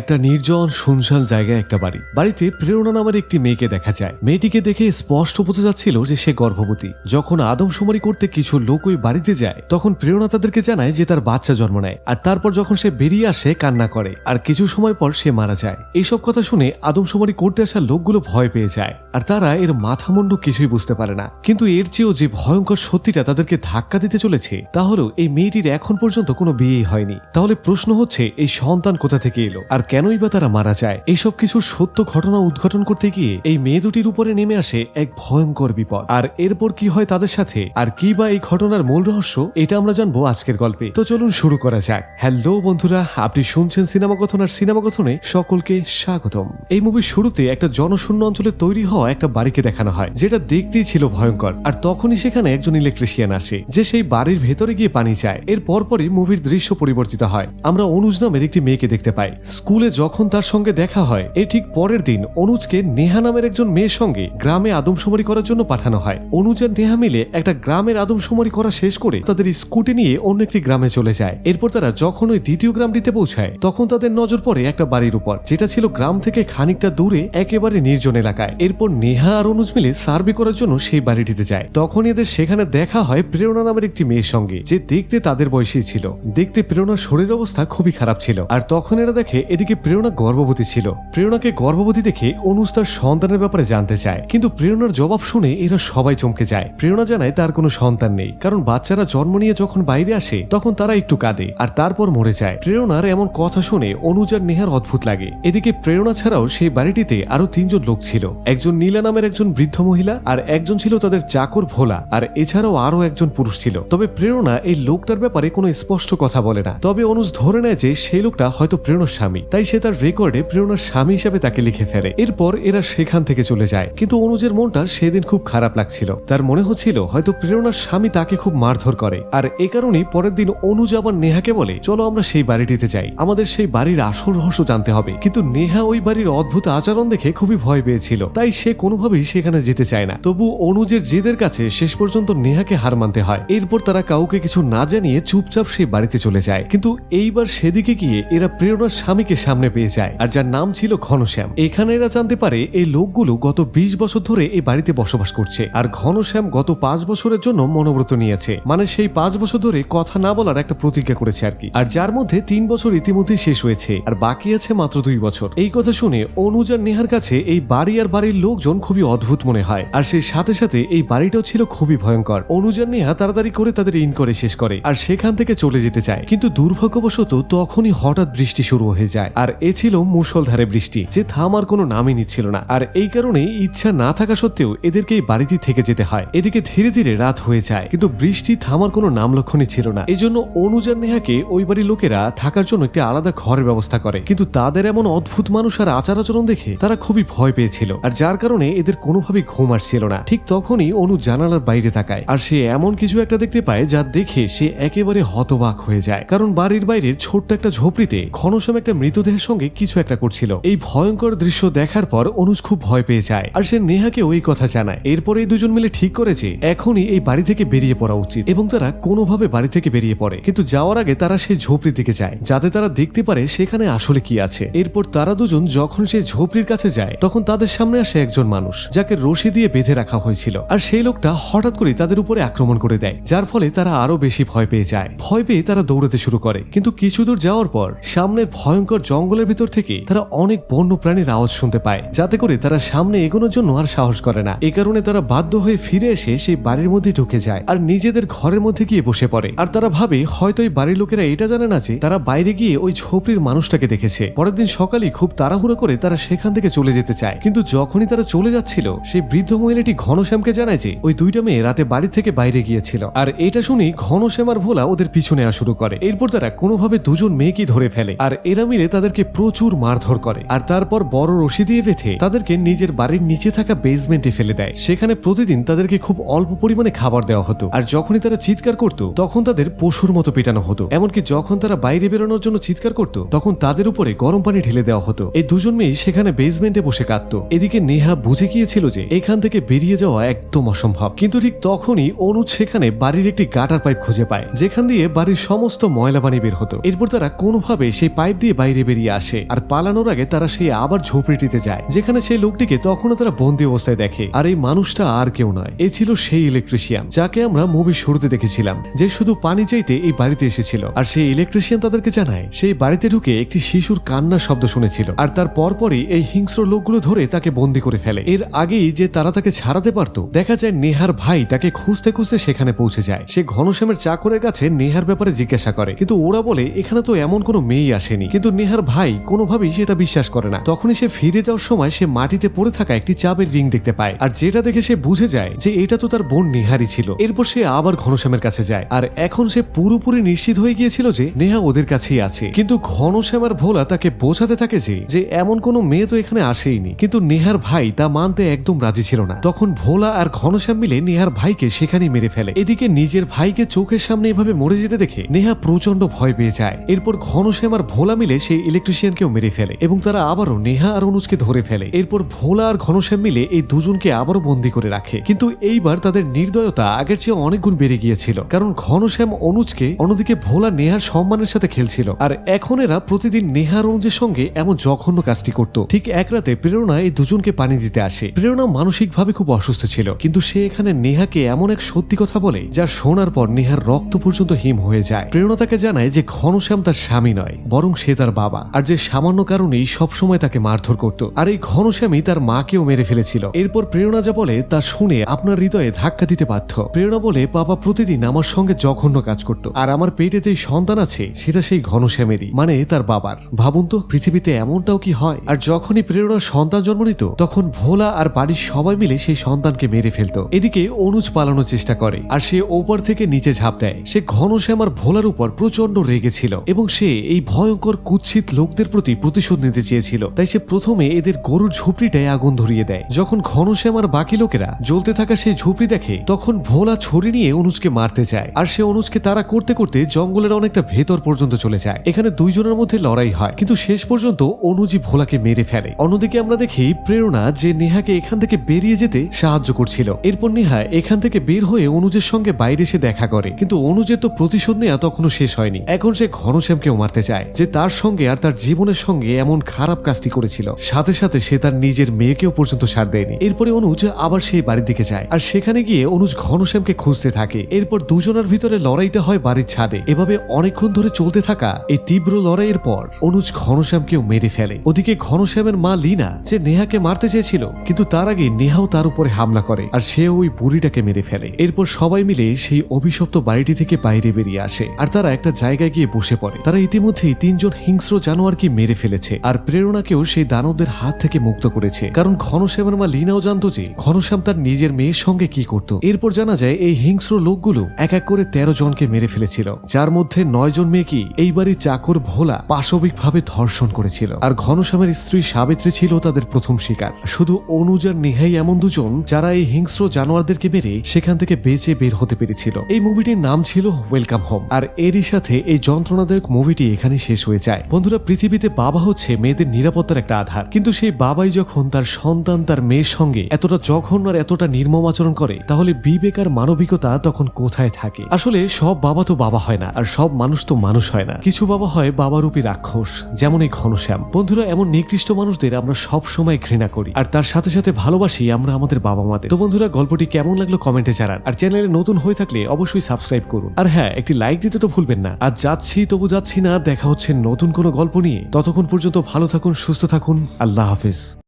একটা নির্জন, শুনশান জায়গায় একটা বাড়ি। বাড়িতে প্রেরণা নামের একটি মেয়েকে দেখা যায়। মেয়েটিকে দেখে স্পষ্ট বোঝা যাচ্ছিল যে সে গর্ভবতী। যখন আদমশুমারি করতে কিছু লোক ওই বাড়িতে যায়, তখন প্রেরণা তাদেরকে জানায় যে তার বাচ্চা জন্ম নেয়। আর তারপর যখন সে বেরিয়ে আসে, কান্না করে। আর কিছু সময় পর সে মারা যায়। এইসব কথা শুনে আদমশুমারি করতে আসা লোকগুলো ভয় পেয়ে যায়। আর তারা এর মাথামুন্ডু কিছুই বুঝতে পারে না। কিন্তু এর চেয়েও যে ভয়ঙ্কর সত্যিটা তাদেরকে ধাক্কা দিতে চলেছে তা হলো এই মেয়েটির এখন পর্যন্ত কোনো বিয়েই হয়নি। তাহলে প্রশ্ন হচ্ছে, এই সন্তান কোথা থেকে এলো? আর কেনই বা তারা মারা যায়? এইসব কিছুর সত্য ঘটনা উদ্ঘাটন করতে গিয়ে এই মেয়ে দুটির উপরে নেমে আসে এক ভয়ঙ্কর বিপদ। আর এরপর কি হয় তাদের সাথে? আর কি বা এই ঘটনার মূল রহস্য? এটা আমরা জানব আজকের গল্পে। তো চলুন শুরু করা যাক। হ্যালো বন্ধুরা, আপনি শুনছেন সিনেমা কথন আর সিনেমা কথনে সকলকে স্বাগতম। এই মুভির শুরুতে একটা জনশূন্য অঞ্চলে তৈরি হওয়া একটা বাড়িকে দেখানো হয়, যেটা দেখতেই ছিল ভয়ঙ্কর। আর তখনই সেখানে একজন ইলেকট্রিশিয়ান আসে, যে সেই বাড়ির ভেতরে গিয়ে পানি চায়। এর পরপরই মুভির দৃশ্য পরিবর্তিত হয়। আমরা অনুজ নামের একটি মেয়েকে দেখতে পাই। স্কুলে যখন তার সঙ্গে দেখা হয় এর ঠিক পরের দিন অনুজকে নেহা নামের একজন মেয়ের সঙ্গে গ্রামে আদমশুমারি করার জন্য পাঠানো হয়। অনুজ আর নেহা মিলে একটা গ্রামের আদমশুমারি করা শেষ করে তাদের স্কুটি নিয়ে অন্য একটি গ্রামে চলে যায়। এরপর তারা যখন ওই দ্বিতীয় গ্রামটিতে পৌঁছায়, তখন তাদের নজর পড়ে একটা বাড়ির উপর, যেটা ছিল গ্রাম থেকে খানিকটা দূরে, একেবারে নির্জন এলাকায়। এরপর নেহা আর অনুজ মিলে সার্ভে করার জন্য সেই বাড়িটিতে যায়। তখন এদের সেখানে দেখা হয় প্রেরণা নামের একটি মেয়ের সঙ্গে। যে দেখতে তাদের বয়সী ছিল। দেখতে প্রেরণার শরীর অবস্থা খুবই খারাপ ছিল। আর তখন এরা দেখে এদিকে প্রেরণা গর্ভবতী ছিল। প্রেরণাকে গর্ভবতী দেখে অনুজ তার সন্তানের ব্যাপারে জানতে চায়। কিন্তু প্রেরণার জবাব শুনে এরা সবাই চমকে যায়। প্রেরণা জানায় তার কোনো সন্তান নেই। কারণ বাচ্চারা জন্ম নিয়ে যখন বাইরে আসে, তখন তারা একটু কাঁদে আর তারপর মরে যায়। প্রেরণার এমন কথা শুনে অনুজ আর নেহার অদ্ভুত লাগে। এদিকে প্রেরণা ছাড়াও সেই বাড়িটিতে আরও তিনজন লোক ছিল। একজন নীলা নামের একজন বৃদ্ধ মহিলা আর একজন ছিল তাদের চাকর ভোলা, আর এছাড়াও আরও একজন পুরুষ ছিল। তবে প্রেরণা এই লোকটার ব্যাপারে কোনো স্পষ্ট কথা বলে না। তবে অনুজ ধরে নেয় যে সেই লোকটা হয়তো প্রেরণার স্বামী, তাই সে তার রেকর্ডে প্রেরণার স্বামী হিসাবে তাকে লিখে ফেলে। এরপর এরা সেখান থেকে চলে যায়। কিন্তু অনুজের মনটা সেদিন খুব খারাপ লাগছিল। তার মনে হচ্ছিল হয়তো প্রেরণার স্বামী তাকে খুব মারধর করে। আর এ কারণেই পরের দিন অনুজ আবার নেহাকে বলে, চলো আমরা সেই বাড়িটিতে যাই। আমাদের সেই বাড়ির আসল রহস্য জানতে হবে। কিন্তু নেহা ওই বাড়ির অদ্ভুত আচরণ দেখে খুবই ভয় পেয়েছিল। তাই সে কোনোভাবেই সেখানে যেতে চায় না। তবু অনুজের জেদের কাছে শেষ পর্যন্ত নেহাকে হার মানতে হয়। এরপর তারা কাউকে কিছু না জানিয়ে চুপচাপ সেই বাড়িতে চলে যায়। কিন্তু এইবার সেদিকে গিয়ে এরা প্রেরণার স্বামীকে সামনে পেয়ে যায়, আর যার নাম ছিল ঘনশ্যাম। এখানে এরা জানতে পারে এই লোকগুলো গত বিশ বছর ধরে এই বাড়িতে বসবাস করছে, আর ঘনশ্যাম গত পাঁচ বছরের জন্য মনোব্রত নিয়েছে। মানে সেই পাঁচ বছর ধরে কথা না বলার একটা প্রতিজ্ঞা করেছে আর কি। আর যার মধ্যে তিন বছর ইতিমধ্যে শেষ হয়েছে, আর বাকি আছে মাত্র দুই বছর। এই কথা শুনে অনুজ আর নেহার কাছে এই বাড়ি আর বাড়ির লোকজন খুবই অদ্ভুত মনে হয়। আর সেই সাথে সাথে এই বাড়িটাও ছিল খুবই ভয়ঙ্কর। অনুজ আর নেহা তাড়াতাড়ি করে তাদের ইন করে শেষ করে আর সেখান থেকে চলে যেতে চায়। কিন্তু দুর্ভাগ্যবশত তখনই হঠাৎ বৃষ্টি শুরু হয়ে যায়। আর এ ছিল মুষলধারে বৃষ্টি, যে থামার কোনো নামই নিচ্ছিল না। আর এই কারণে ইচ্ছা না থাকা সত্ত্বেও এদেরকে এই বাড়িতে থেকে যেতে হয়। এদিকে ধীরে ধীরে রাত হয়ে যায়, কিন্তু বৃষ্টি থামার কোনো নাম লক্ষণই ছিল না। এই জন্য অনুজার নেহাকে ওই বাড়ির লোকেরা থাকার জন্য একটি আলাদা ঘরের ব্যবস্থা করে। কিন্তু তাদের এমন অদ্ভুত মানুষ আর আচার আচরণ দেখে তারা খুবই ভয় পেয়েছিল। আর যার কারণে এদের কোনোভাবেই ঘুম আসছিল না। ঠিক তখনই অনু জানালার বাইরে তাকায় আর সে এমন কিছু একটা দেখতে পায় যা দেখে সে একেবারে হতবাক হয়ে যায়। কারণ বাড়ির বাইরের ছোট্ট একটা ঝোপড়িতে ঘনশ্যাম একটা মৃতদেহের সঙ্গে কিছু একটা করছিল। এই ভয়ঙ্কর দৃশ্য দেখার পর অনুজ খুব ভয় পেয়ে যায় আর সে নেহাকে ওই কথা জানায়। এরপরে এই দুজন মিলে ঠিক করেছে, এখনই এই বাড়ি থেকে বেরিয়ে পড়া উচিত এবং তারা কোনোভাবে বাড়ি থেকে বেরিয়ে পড়ে। কিন্তু যাওয়ার আগে তারা সেই ঝোপড়ির দিকে যায়, যাতে তারা দেখতে পারে সেখানে আসলে কি আছে। এরপর তারা দুজন যখন সেই ঝোপড়ির কাছে যায়, তখন তাদের সামনে আসে একজন মানুষ, যাকে রশি দিয়ে বেঁধে রাখা হয়েছিল। আর সেই লোকটা হঠাৎ করে তাদের উপরে আক্রমণ করে দেয়, যার ফলে তারা আরও বেশি ভয় পেয়ে যায়। ভয় পেয়ে তারা দৌড়াতে শুরু করে। কিন্তু কিছু দূর যাওয়ার পর, সামনের ভয়ঙ্কর জঙ্গলের ভিতর থেকে তারা অনেক বন্য প্রাণীর আওয়াজ শুনতে পায়, যাতে করে তারা সামনে এগোনোর জন্য আর সাহস করে না। এ কারণে তারা বাধ্য হয়ে ফিরে এসে সেই বাড়ির মধ্যে ঢুকে যায় আর নিজেদের ঘরের মধ্যে গিয়ে বসে পড়ে। আর তারা ভাবে, হয়তো এই বাড়ির লোকেরা এটা জানে না যে তারা বাইরে গিয়ে ওই ঝোপড়ির মানুষটাকে দেখেছে। পরের দিন সকালে খুব তাড়াহুড়ো করে তারা সেখান থেকে চলে যেতে চায়। কিন্তু যখনই তারা চলে যাচ্ছিল, সেই বৃদ্ধ মহিলাটি ঘনশ্যামকে জানায় যে, ওই দুইটা মেয়ে রাতে বাড়ি থেকে বাইরে গিয়েছিল। আর এটা শুনি ঘনশ্যাম আর ভোলা ওদের পিছু নেওয়া শুরু করে। এরপর তারা কোনোভাবে দুজন মেয়েকে ধরে ফেলে। আর এরা মিলে তাদেরকে প্রচুর মারধর করে। আর তারপর বড় রশি দিয়ে বেঁধে তাদেরকে নিজের বাড়ির নিচে থাকা বেসমেন্টে ফেলে দেয়। সেখানে প্রতিদিন তাদেরকে খুব অল্প পরিমাণে খাবার দেওয়া হতো। আর যখনই তারা চিৎকার করত, তখন তাদের পশুর মতো পেটানো হতো। এমনকি যখন তারা বাইরে বেরোনোর জন্য চিৎকার করত, তখন তাদের উপরে গরম পানি ঢেলে দেওয়া হতো। এই দুজন মেয়ে সেখানে বেসমেন্টে বসে কাঁদত। এদিকে নেহা বুঝে গিয়েছিল যে এখান থেকে বেরিয়ে যাওয়া একদম অসম্ভব। কিন্তু ঠিক তখনই অনুজ সেখানে বাড়ির একটি গাটার পাইপ খুঁজে পায়, যেখান দিয়ে বাড়ির সমস্ত ময়লা পানি বের হতো। এরপর তারা কোনোভাবে সেই পাইপ দিয়ে বাইরে বেরিয়ে আসে, আর পালানোর আগে তারা সেই আবার ঝোপড়িটিতে যায়, যেখানে সেই লোকটিকে তখনও তারা বন্দি অবস্থায় দেখে। আর এই মানুষটা আর কেউ নয়, এ ছিল সেই ইলেকট্রিশিয়ান, যাকে আমরা মুভির শুরুতে দেখেছিলাম, যে শুধু পানি চাইতে এই বাড়িতে এসেছিল। আর সেই ইলেকট্রিশিয়ান তাদেরকে জানায়, সেই বাড়িতে ঢুকে একটি শিশুর কান্নার শব্দ শুনেছিল, আর তার পরপরই এই হিংস্র লোকগুলো ধরে তাকে বন্দি করে ফেলে। এর আগেই যে তারা তাকে ছাড়াতে পারত, দেখা যায় নেহার ভাই তাকে খুঁজতে খুঁজতে সেখানে পৌঁছে যায়। সে ঘনশ্যামের চাকরের কাছে নেহার ব্যাপারে জিজ্ঞাসা করে। কিন্তু ওরা বলে, এখানে তো এমন কোনো মেয়েই আসেনি। কিন্তু নেহার ভাই কোনোভাবেই সেটা বিশ্বাস করে না। তখনই সে ফিরে যাওয়ার সময় সে মাটিতে পড়ে থাকা একটি চাবের রিং দেখতে পায়। আর যেটা দেখে সে বুঝে যায় যে এটা তো তার বোন নেহারই ছিল। এরপর সে আবার ঘনশ্যামের কাছে যায়। আর এখন সে পুরোপুরি নিশ্চিত হয়ে গিয়েছিল যে নেহা ওদের কাছেই আছে। কিন্তু ঘনশ্যাম আর ভোলা তাকে বোঝাতে থাকে যে যে এমন কোনো মেয়ে তো এখানে আসেইনি। কিন্তু নেহার ভাই তা মানতে একদম রাজি ছিল না। তখন ভোলা আর ঘনশ্যাম মিলে নেহার ভাইকে সেখানেই মেরে ফেলে। এদিকে নিজের ভাইকে চোখের সামনে এভাবে মরে যেতে দেখে নেহা প্রচণ্ড ভয় পেয়ে যায়। এরপর ঘনশ্যাম আর ভোলা মিলে সেই ইলেকট্রিশিয়ানকেও মেরে ফেলে এবং তারা আবারও নেহা আর অনুজকে ধরে ফেলে। এরপর ভোলা আর ঘনশ্যাম মিলে এই দুজনকে আবারও বন্দি করে রাখে। কিন্তু এইবার তাদের নির্দয়তা আগের চেয়ে অনেক গুণ বেড়ে গিয়েছিল। কারণ ঘনশ্যাম অনুজকে, অন্যদিকে ভোলা নেহার সম্মানের সাথে খেলছিল। আর এখন এরা প্রতিদিন নেহার অনুজের সঙ্গে এমন জঘন্য কাজটি করত। ঠিক এক রাতে প্রেরণা এই দুজনকে পানি দিতে আসে। প্রেরণা মানসিকভাবে খুব অসুস্থ ছিল, কিন্তু সে এখানে নেহাকে এমন এক সত্যি কথা বলে, যা শোনার পর নেহার রক্ত পর্যন্ত হিম হয়ে যায়। প্রেরণা তাকে জানায় যে ঘনশ্যাম তার স্বামী নয়, বরং সে তার বাবা, আর যে সামান্য কারণেই সবসময় তাকে মারধর করত। আর এই ঘনশ্যামই তার মাকেও মেরে ফেলেছিল। এরপর প্রেরণা যা বলে, তা শুনে আপনার হৃদয়ে ধাক্কা দিতে বাধ্য। প্রেরণা বলে, বাবা প্রতিদিন আমার সঙ্গে জঘন্য কাজ করত, আর আমার পেটে যে সন্তান আছে, সেটা সেই ঘনশ্যামেরই মানে তার বাবার। ভাবুন তো, পৃথিবীতে এমনটাও কি হয়? আর যখনই প্রেরণার সন্তান জন্ম নিত, তখন ভোলা আর বাড়ির সবাই মিলে সেই সন্তানকে মেরে ফেলতো। এদিকে অনুজ পালানোর চেষ্টা করে, আর সে ওপর থেকে নিচে ঝাঁপ দেয়। সে ঘনশ্যাম আর ভোলার উপর প্রচণ্ড রেগেছিল এবং সে এই ভয়ঙ্কর কুৎসিত লোকদের প্রতি প্রতিশোধ নিতে চেয়েছিল। তাই সে প্রথমে এদের গরুর ঝুপড়িটায় আগুন ধরিয়ে দেয়। যখন ঘনশ্যাম আর বাকি লোকেরা জ্বলতে থাকা সেই ঝুপড়ি দেখে, তখন ভোলা ছড়ি নিয়ে অনুজকে মারতে যায়, আর সে অনুজকে তারা করতে করতে জঙ্গলের অনেকটা ভেতর পর্যন্ত চলে যায়। এখানে দুইজনের মধ্যে লড়াই হয়, কিন্তু শেষ পর্যন্ত অনুজি ভোলাকে মেরে ফেলে। অন্যদিকে আমরা দেখি, প্রেরণা যে নেহাকে এখান থেকে বেরিয়ে যেতে সাহায্য করছিল। এরপর নেহা এখান থেকে বের হয়ে অনুজের সঙ্গে বাইরে এসে দেখা করে। কিন্তু অনুজের তো প্রতিশোধ নেওয়া তখনও শেষ হয়নি। এখন সে ঘনশ্যামকেও মারতে চায়। যে তার সঙ্গে আর তার জীবনের সঙ্গে এমন খারাপ কাজটি করেছিল। সাথে সাথে সে তার নিজের মেয়েকেও পর্যন্ত সার দেয়নি। এরপরে অনুজ আবার সেই বাড়ির দিকে যায়। আর সেখানে গিয়ে অনুজ ঘনশ্যামকে খুঁজতে থাকে। এরপর দুজনের ভিতরে লড়াইটা হয় বাড়ির ছাদে। এভাবে অনেকক্ষণ ধরে চলতে থাকা এই তীব্র লড়াইয়ের পর অনুজ ঘনশ্যামকেও মেরে ফেলে। ওদিকে ঘনশ্যামের মা লিনা, যে নেহাকে মারতে চেয়েছিল কিন্তু তার আগে নেহাও তার উপরে হামলা করে আর সে ওই বুড়িটাকে মেরে ফেলে। এরপর সবাই মিলে সেই অভিশপ্ত বাড়িটি থেকে বাইরে বেরিয়ে আসে আর তারা একটা জায়গায় গিয়ে বসে পড়ে। তারা ইতিমধ্যেই তিনজন হিংস্র জানোয়ারকে মেরে ফেলেছে আর প্রেরণাকেও সেই দানবদের হাত থেকে মুক্ত করেছে। কারণ ঘনশ্যামের মা লিনাও জানতো যে ঘনশ্যাম তার নিজের মেয়ের সঙ্গে কি করত। এরপর জানা যায় এই হিংস্র লোকগুলো এক এক করে তেরো জনকে মেরে ফেলেছিল। যার মধ্যে নয় জন মেয়েকে এই বাড়ির চাকর ভোলা পাশবিকভাবে ধর্ষণ করেছিল। আর ঘনশ্যামের স্ত্রী সাবিত্রী ছিল তাদের প্রথম শিকার। শুধু অনুজ আর নেহাই এমন দুজন যারা এই হিংস্র জানোয়ারদেরকে মেরে সেখান থেকে বেঁচে বের হতে পেরেছিল। এই মুভিটির নাম ছিল ওয়েলকাম হোম আর এরই সাথে এই যন্ত্রণাদায়ক মুভিটি এখানে শেষ হয়ে যায়। বন্ধুরা, পৃথিবীতে বাবা হচ্ছে মেয়েদের নিরাপত্তার একটা আধার। কিন্তু সেই বাবাই যখন তার সন্তান, তার মেয়ের সঙ্গে এতটা জঘন্য আর এতটা নির্মম আচরণ করে, তাহলে বিবেক আর মানবিকতা তখন কোথায় থাকে? আসলে সব বাবা তো বাবা হয় না, আর সব মানুষ তো মানুষ হয় না। কিছু বাবা হয় বাবারূপী রাক্ষস, যেমন এই ঘনশ্যাম। বন্ধুরা, এমন নিকৃষ্ট মানুষদের আমরা সব সময় ঘৃণা করি। আর তার সাথে সাথে ভালোবাসি আমরা আমাদের বাবা মাদের। তো বন্ধুরা, গল্পটি কেমন লাগল কমেন্টে জানান। আর চ্যানেলে নতুন হয়ে থাকলে অবশ্যই সাবস্ক্রাইব করুন। আর হ্যাঁ একটি লাইক দিতে তো ভুলবেন না। আর যাচ্ছি, তবু যাচ্ছি না, দেখা হচ্ছে নতুন কোনো গল্প নিয়ে। ততক্ষণ পর্যন্ত ভালো থাকুন, সুস্থ থাকুন। আল্লাহ হাফিজ।